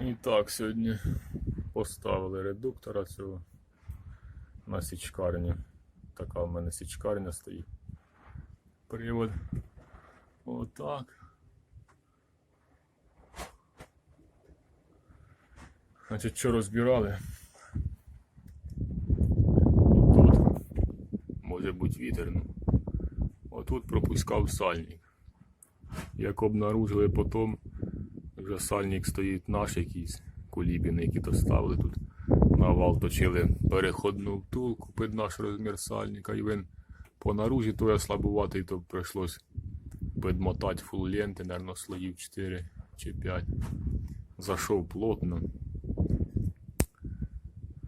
І так, сьогодні поставили редуктора цього на січкарню. Така в мене січкарня стоїть. Привод. Отак. Значить, що розбирали? Отут. Може бути вітер. ну. Отут пропускав сальник. Як обнаружили потім, вже сальник стоїть наш якийсь, кулібіни, які доставили тут. На вал точили переходну втулку під наш розмір сальника, і він по наружі то я слабуватий, то прийшлось підмотати фул ленти, наверное, слоїв 4 чи 5. Зайшов плотно.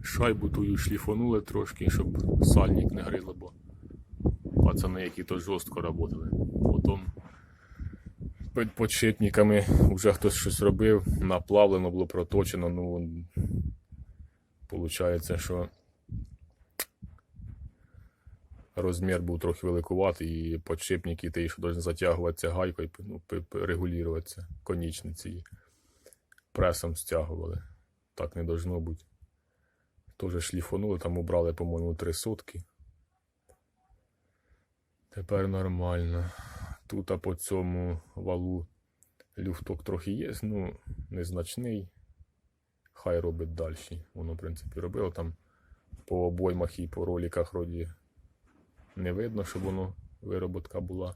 Шайбу тую шліфонули трошки, щоб сальник не грило, бо пацани, які то жорстко працювали. Потім під подшипниками вже хтось щось робив, наплавлено було проточено. Ну, виходить, що розмір був трохи великуватий, і подшипники ті, що повинні затягуватися гайкою, ну, регулюватися, конічниці. Пресом стягували. Так не должно бути. Теж шліфонули, там убрали, по-моєму, три сотки. Тепер нормально. Тут а по цьому валу люфток трохи є, ну, незначний. Хай робить далі. Воно, в принципі, робило там по обоймах і по роликах вроді не видно, щоб воно вироботка була.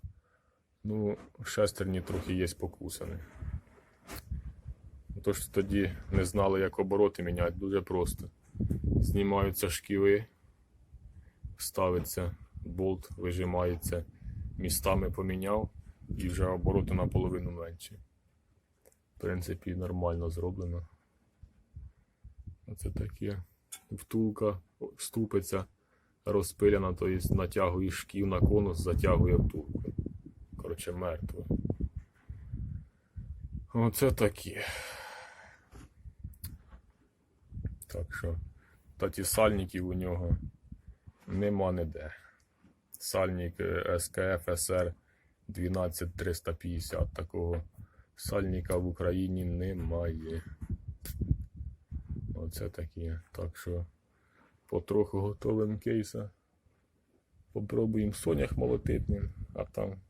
Ну, шестерні трохи є покусані. Тож тоді не знали, як обороти міняти, дуже просто. Знімаються шківи, ставиться болт, вижимається, містами поміняв і вже обороти наполовину менші. В принципі, нормально зроблено. Оце таке. Втулка ступиться, розпиляна, тобто натягує шків на конус, затягує втулку. Коротше, мертве. Оце таке. Так що, та сальників у нього нема ніде. Сальник е, СКФ СР 12350. Такого сальника в Україні немає. Оце таке. Так що потроху готовим кейса. Попробуємо сонях молотити, а там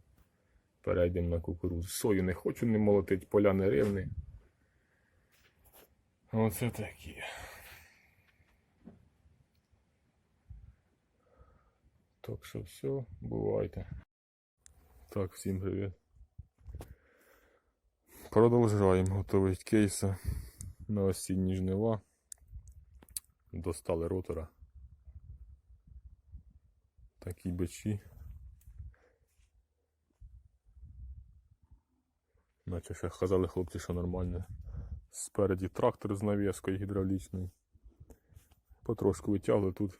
перейдемо на кукурудзу. Сою не хочу не молотити, поля не рівні. Оце таке. Так що все, бувайте. Так, всім привіт. Продовжуємо готувати кейси на осінні жнива. Достали ротора. Такі бичі. Наче ще казали хлопці, що нормально. Спереді трактор з навіскою гідравлічною. Потрошку витягли тут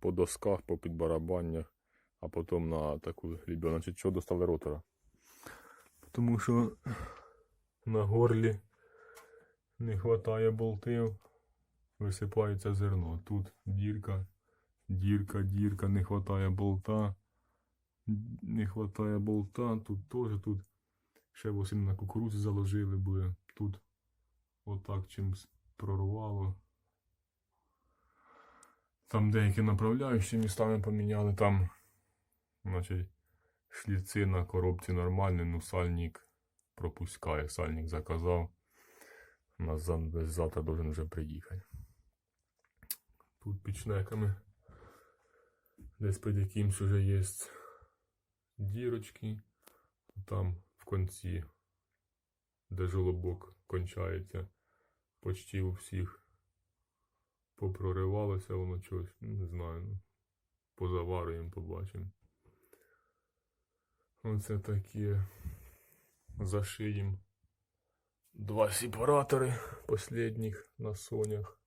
по досках, по підбарабаннях, а потім на таку лібю. Значить, що достали ротора? Тому що на горлі не вистачає болтів, висипається зерно. Тут дірка, дірка, дірка, не вистачає болта. Не вистачає болта, тут теж тут ще восім на кукурудзі заложили були. Тут отак чимось прорвало. Там деякі направляючі містами поміняли, там, значить, шліци на коробці нормальні, ну сальник пропускає. Сальник заказав. У нас завтра должен вже приїхати. Тут пічнеками. Десь під якимсь уже є дірочки. Там в кінці, де жолобок кончається, почти у всіх попроривалося воно чогось, ну, не знаю. Ну, позаварюємо, побачимо. Оце таке. Зашиємо два сепаратори последніх на сонях.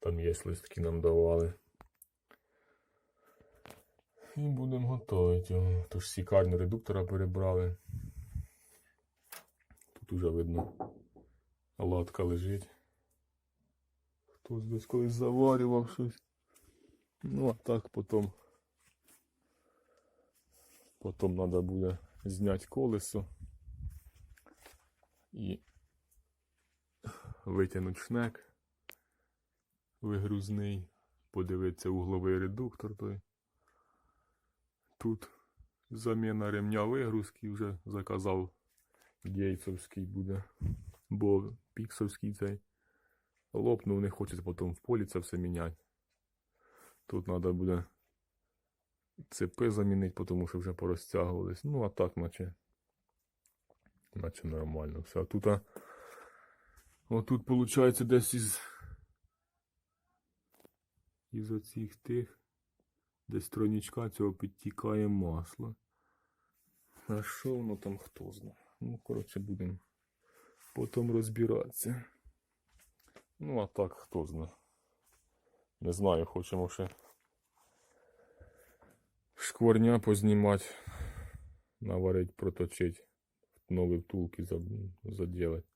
Там є листки нам давали. І будемо готувати його. Тож сікарню редуктора перебрали. Тут уже видно латка лежить. Хтось десь колись заварював щось. Ну, а так потім. Потім треба буде зняти колесо і витягнути шнек вигрузний, подивитися угловий редуктор той. Тут заміна ремня вигрузки вже заказав гейцовський буде, бо піксовський цей лопнув, не хочеться потім в полі це все міняти. Тут треба буде цепи замінити, тому що вже порозтягувались. Ну, а так, наче, наче нормально все. А тут, а, отут, виходить, десь із, із оцих тих, десь тройничка цього підтікає масло. А що воно там хто знає? Ну, коротше, будемо потім розбиратися. Ну, а так, хто знає. Не знаю, хочемо ще шкварня познімати, наварить, проточить, нові втулки за- заділати.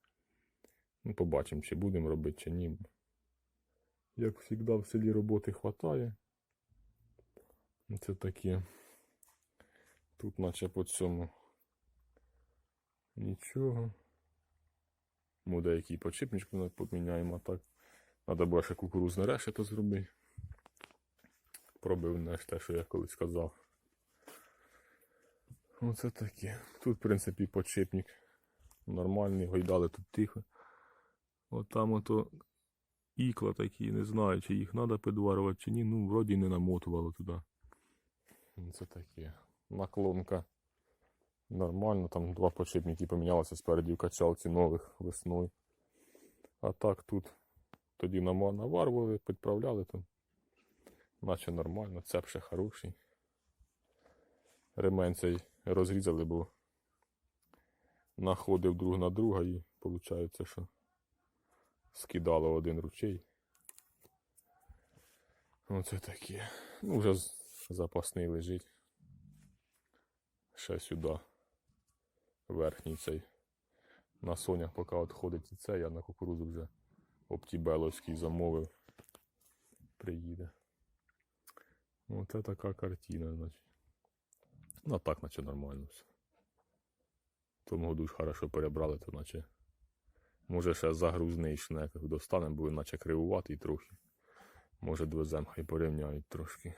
Ну, побачимо, чи будемо робити, чи ні. Як завжди, в селі роботи хватає. Це таке. Тут наче по цьому нічого. Ми деякий почепничку поміняємо, а так. Треба було ще кукурузне решето зробити. Пробив не те, що я колись казав. Оце таке. Тут, в принципі, подшипник нормальний, гойдали тут тихо. От там ото ікла такі, не знаю, чи їх треба підварювати, чи ні. Ну, вроді не намотувало туди. Це таке. Наклонка. Нормально, там два подшипники помінялися спереді в качалці нових весною. А так тут тоді наварвали, підправляли там. Наче нормально, цеп ще хороший. Ремень цей розрізали, бо находив друг на друга і виходить, що скидало один ручей. Оце таке. Ну, вже запасний лежить. Ще сюди. Верхній цей. На сонях поки відходить і це, я на кукурузу вже оптібеловський замовив. Приїде. Оце така картина, значить. Ну, так, наче нормально все. Тому году ж хорошо перебрали, то наче. Може ще загрузний шнек достанемо, бо він наче кривуватий трохи. Може довеземо, хай порівняють трошки.